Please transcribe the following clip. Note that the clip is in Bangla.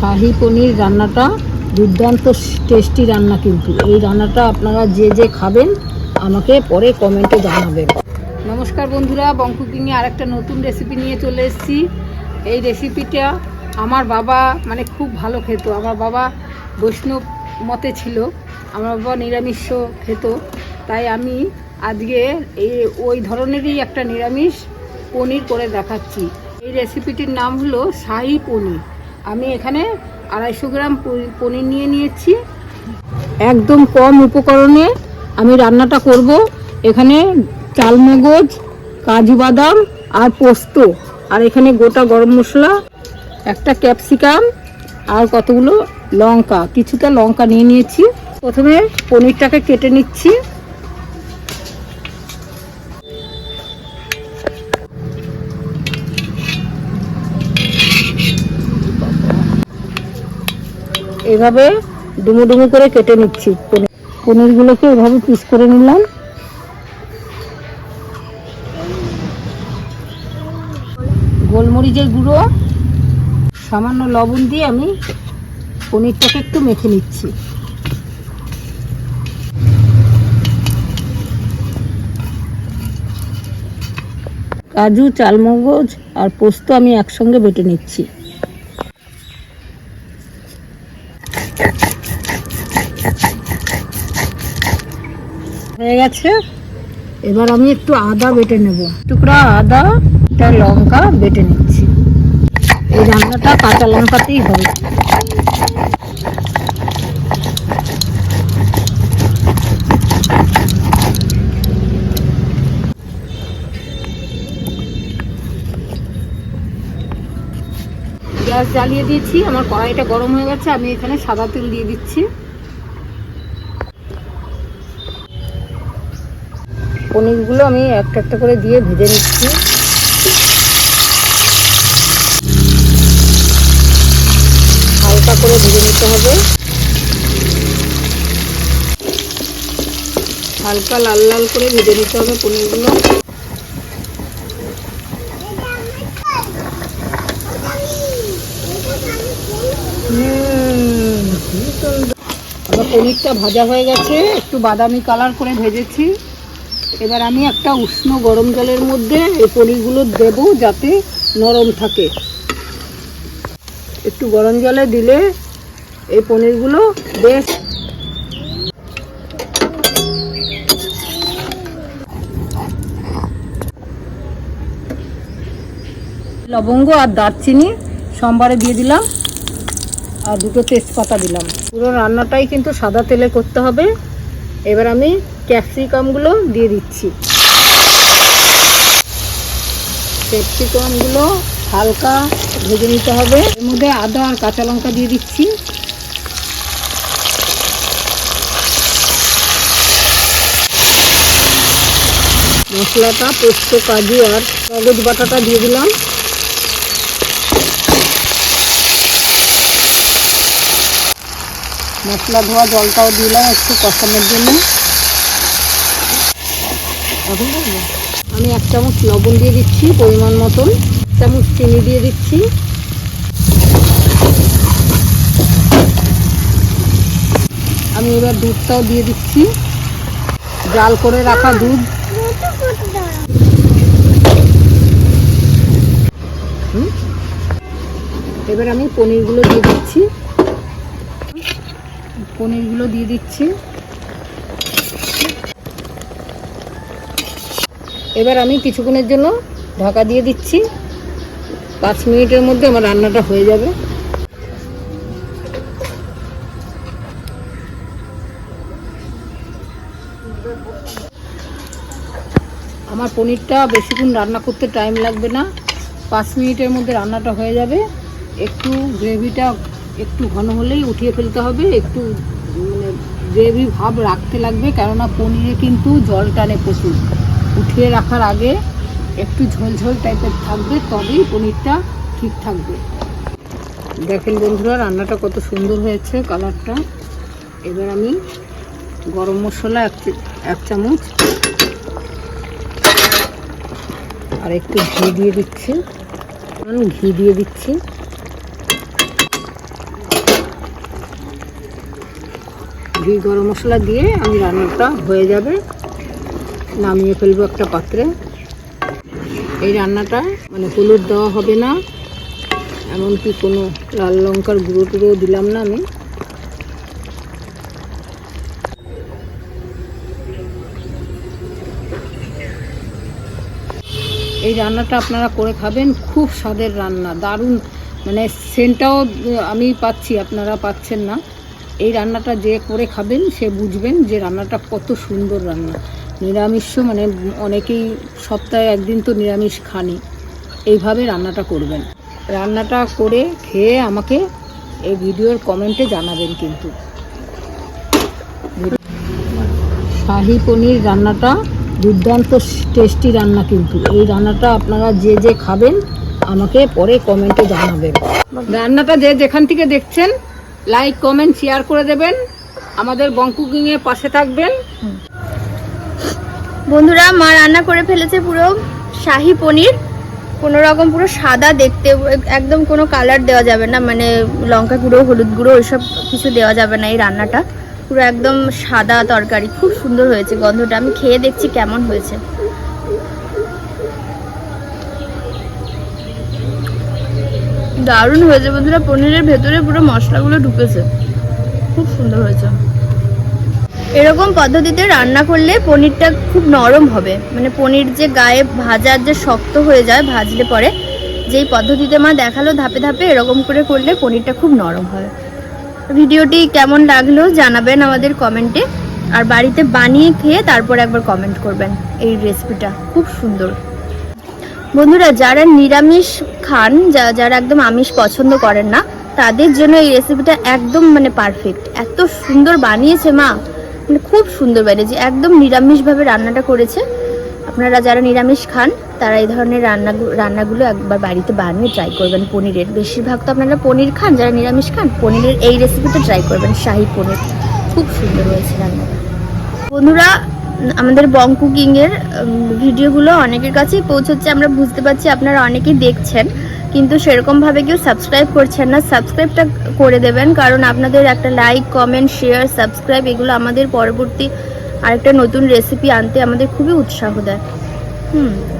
শাহি পনির রান্নাটা দুর্দান্ত টেস্টি রান্না কিন্তু। এই রান্নাটা আপনারা যে যে খাবেন, আমাকে পরে কমেন্টে জানাবেন। নমস্কার বন্ধুরা, বঙ্কু কিংয়ে আরেকটা নতুন রেসিপি নিয়ে চলে এসেছি। এই রেসিপিটা আমার বাবা মানে খুব ভালো খেত। আমার বাবা বৈষ্ণব মতে ছিল। আমার বাবা নিরামিষ খেত। তাই আমি আজকে এই, ওই ধরনেরই একটা নিরামিষ পনির করে দেখাচ্ছি। এই রেসিপিটির নাম হলো শাহি পনির। আমি এখানে আড়াইশো গ্রাম পনি- পনির নিয়ে নিয়েছি। একদম কম উপকরণে আমি রান্নাটা করব। এখানে চালমগজ, কাজু বাদাম আর পোস্ত। আর এখানে গোটা গরম মশলা, একটা ক্যাপসিকাম আর কতগুলো লঙ্কা। কিছুটা লঙ্কা নিয়ে নিয়েছি। প্রথমে পনিরটাকে কেটে নিচ্ছি। এভাবে ডুমো ডুমো করে কেটে নিচ্ছি। পনির পনিরগুলোকে এভাবে পিস করে নিলাম। গোলমরিচের গুঁড়ো, সামান্য লবণ দিয়ে আমি পনিরটাকে একটু মেখে নিচ্ছি। কাজু, চালমগজ আর পোস্ত আমি একসঙ্গে বেটে নিচ্ছি। হয়ে গেছে। এবার আমি একটু আদা বেটে নেব। টুকরা আদা, একটা লঙ্কা বেটে নিচ্ছি। এই রান্নাটা কাঁচা লঙ্কাতেই হবে। গ্যাস জ্বালিয়ে দিয়েছি। আমার কড়াইটা গরম হয়ে গেছে। আমি এখানে সাদা তেল দিয়ে দিচ্ছি। পনিরগুলো আমি একটা একটা করে দিয়ে ভেজে নিচ্ছি। হালকা করে ভেজে নিতে হবে। হালকা লাল লাল করে ভেজে নিতে হবে পনিরগুলো। পনিরটা ভাজা হয়ে গেছে, একটু বাদামি কালার করে ভেজেছি। এবার আমি একটা উষ্ণ গরম জলের মধ্যে এই পনিরগুলো দেবো যাতে নরম থাকে। একটু গরম জলে দিলে এই পনিরগুলো বেশ লবঙ্গ আর দারচিনি, সোমবারে দিয়ে দিলাম আর দুটো তেজপাতা দিলাম। পুরো রান্নাটাই কিন্তু সাদা তেলে করতে হবে। এবার আমি ক্যাপসিকামগুলো দিয়ে দিচ্ছি। ক্যাপসিকামগুলো হালকা ভেজে নিতে হবে। এর মধ্যে আদা আর কাঁচা লঙ্কা দিয়ে দিচ্ছি। মশলাটা পোস্ত, কাজু আর কাগজ বাটাটা দিয়ে দিলাম। মশলা ধোয়া জলটাও দিলাম একটু কষানোর জন্য এখন বলব? আমি এক চামচ লবণ দিয়ে দিচ্ছি, পরিমাণ মতন। চামচ চিনি দিয়ে দিচ্ছি। আমি এবার দুধটাও দিয়ে দিচ্ছি। জাল করে রাখা দুধ। এবার আমি পনিরগুলো দিয়ে দিচ্ছি। পনিরগুলো দিয়ে দিচ্ছি। এবার আমি কিছুক্ষণের জন্য ঢাকা দিয়ে দিচ্ছি। পাঁচ মিনিটের মধ্যে আমার রান্নাটা হয়ে যাবে। আমার পনিরটা বেশিক্ষণ রান্না করতে টাইম লাগবে না। পাঁচ মিনিটের মধ্যে রান্নাটা হয়ে যাবে। একটু গ্রেভিটা একটু ঘন হলেই উঠিয়ে ফেলতে হবে। একটু মানে গ্রেভি ভাব রাখতে লাগবে, কেননা পনিরে কিন্তু জল টানে প্রচুর। উঠিয়ে রাখার আগে একটু ঝোলঝোল টাইপের থাকবে, তবেই পনিরটা ঠিক থাকবে। দেখেন বন্ধুরা, রান্নাটা কত সুন্দর হয়েছে কালারটা। এবার আমি গরম মশলা এক চামচ আর একটু ঘি দিয়ে দিচ্ছি। ঘি দিয়ে দিচ্ছি। ঘি গরম মশলা দিয়ে আমি রান্নাটা হয়ে যাবে। নামিয়ে ফেলব একটা পাত্রে। এই রান্নাটা মানে হলুদ দেওয়া হবে না, এমনকি কোনো লাল লঙ্কার গুঁড়ো টুড়ো দিলাম না আমি। এই রান্নাটা আপনারা করে খাবেন, খুব স্বাদের রান্না, দারুণ। মানে সেন্টটাও আমি পাচ্ছি, আপনারা পাচ্ছেন না। এই রান্নাটা যে করে খাবেন, সে বুঝবেন যে রান্নাটা কত সুন্দর রান্না। নিরামিষও মানে অনেকেই সপ্তাহে একদিন তো নিরামিষ খানি এইভাবে রান্নাটা করবেন। রান্নাটা করে খেয়ে আমাকে এই ভিডিওর কমেন্টে জানাবেন কিন্তু। শাহি পনির রান্নাটা দুর্দান্ত টেস্টি রান্না কিন্তু। এই রান্নাটা আপনারা যে যে খাবেন, আমাকে পরে কমেন্টে জানাবেন। রান্নাটা যে যেখান থেকে দেখছেন, লাইক, কমেন্ট শেয়ার করে দেবেন। আমাদের বং কুকিংয়ের পাশে থাকবেন। বন্ধুরা, মা রান্না করে ফেলেছে পুরো শাহি পনির। কোনো রকম পুরো সাদা দেখতে, একদম কোনো কালার দেওয়া যাবে না মানে লঙ্কা গুঁড়ো, হলুদ গুঁড়ো, ওইসব কিছু দেওয়া যাবে না এই রান্নাটা। পুরো একদম সাদা তরকারি, খুব সুন্দর হয়েছে গন্ধটা। আমি খেয়ে দেখছি কেমন হয়েছে। দারুণ হয়েছে বন্ধুরা, পনিরের ভেতরে পুরো মশলাগুলো ঢুকেছে। খুব সুন্দর হয়েছে। এরকম পদ্ধতিতে রান্না করলে পনিরটা খুব নরম হবে। মানে পনির যে গায়ে ভাজার যে শক্ত হয়ে যায়, ভাজলে পরে যেই পদ্ধতিতে মা দেখাল ধাপে ধাপে এরকম করে করলে পনিরটা খুব নরম হয়। ভিডিওটি কেমন লাগল জানাবেন আমাদের কমেন্টে। আর বাড়িতে বানিয়ে খেয়ে তারপর একবার কমেন্ট করবেন এই রেসিপিটা, খুব সুন্দর। বন্ধুরা, যারা নিরামিষ খান যারা একদম আমিষ পছন্দ করেন না, তাদের জন্য এই রেসিপিটা একদম মানে পারফেক্ট এত সুন্দর বানিয়েছে মা। মানে খুব সুন্দর বানিয়েছে একদম নিরামিষভাবে রান্নাটা করেছে। আপনারা যারা নিরামিষ খান তারা এই ধরনের রান্না রান্নাগুলো একবার বাড়িতে বানিয়ে ট্রাই করবেন পনিরের। বেশিরভাগ তো আপনারা পনির খান যারা নিরামিষ খান পনিরের এই রেসিপিটা ট্রাই করবেন শাহি পনির। খুব সুন্দর হয়েছে রান্নাটা। বন্ধুরা আমাদের বং কুকিং এর উম, ভিডিওগুলো অনেকের কাছেই পৌঁছচ্ছে আমরা বুঝতে পারছি আপনারা অনেকেই দেখছেন। কিন্তু সেরকমভাবে কেউ সাবস্ক্রাইব করছেন না সাবস্ক্রাইবটা করে দেবেন, কারণ আপনাদের একটা লাইক কমেন্ট শেয়ার সাবস্ক্রাইব এগুলো আমাদের পরবর্তী আরেকটা নতুন রেসিপি আনতে আমাদের খুবই উৎসাহ দেয়। হুম।